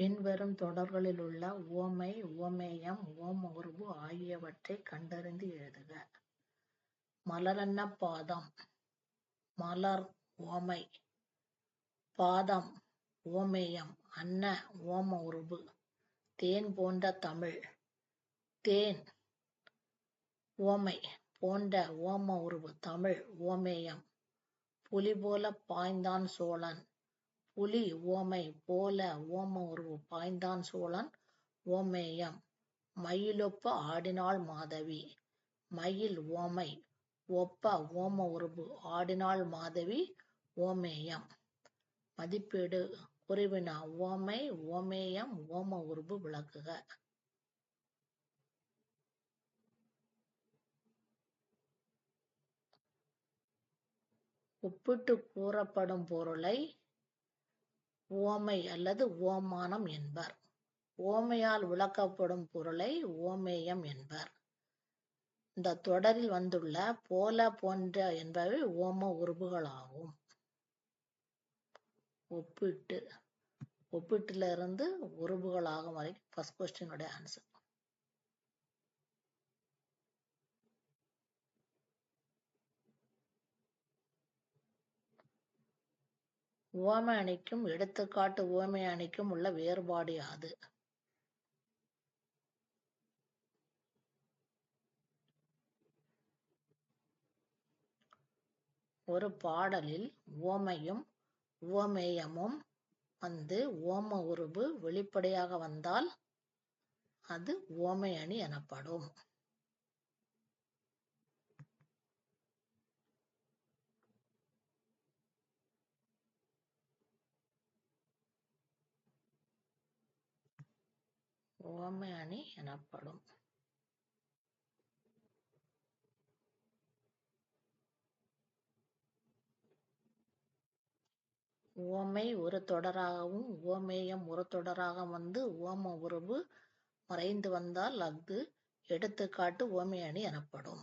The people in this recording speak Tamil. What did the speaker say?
பின்வரும் தொடர்களிலுள்ள உவமை, உவமேயம், உவம உருவு ஆகியவற்றைக் கண்டறிந்து எழுதுக. மலரன்ன பாதம் மலர் உவமை பாதம் உவமேயம் அன்ன ஓம உருபு தேன் போன்ற தமிழ் தேன் உவமை போன்ற உவம உருபு தமிழ் உவமேயம் புலி போல பாய்ந்தான் சோழன் புலி உவமை போல உவம உருவு பாய்ந்தான் சோழன். உவமேயம் மயிலொப்ப ஆடினாள் மாதவி. மயில் உவமை ஒப்ப உவம உருபு ஆடினாள் மாதவி. உவமேயம் மதிப்பீடு குருவினா உவமை உவமேயம் உவம உருபு விளக்குக. ஒப்பிட்டு கூறப்படும் பொருளை உவமை அல்லது உவமானம் என்பர். உவமையால் விளக்கப்படும் பொருளை உவமேயம் என்பர். இந்த தொடரில் வந்துள்ள போல போன்ற என்பவை உவம உருபுகளாகும் ஒப்பிட்டு ஒப்பிட்டுல இருந்து உருபுகளாகும் வரைக்கும் ஃபர்ஸ்ட் கொஸ்டினுடைய ஆன்சர் உவமை அணிக்கும் எடுத்துக்காட்டு உவமை அணிக்கும் உள்ள வேறுபாடு யாது? ஒரு பாடலில் உவமையும் உவமேயமும் வந்து உவம உருபு வெளிப்படையாக வந்தால் அது உவமை அணி எனப்படும். உவமை அணி எனப்படும். உவமை ஒரு தொடராகவும் உவமேயம் ஒரு தொடராக வந்து உவம உருபு மறைந்து வந்தால் அஃது எடுத்துக்காட்டு உவமை அணி எனப்படும்.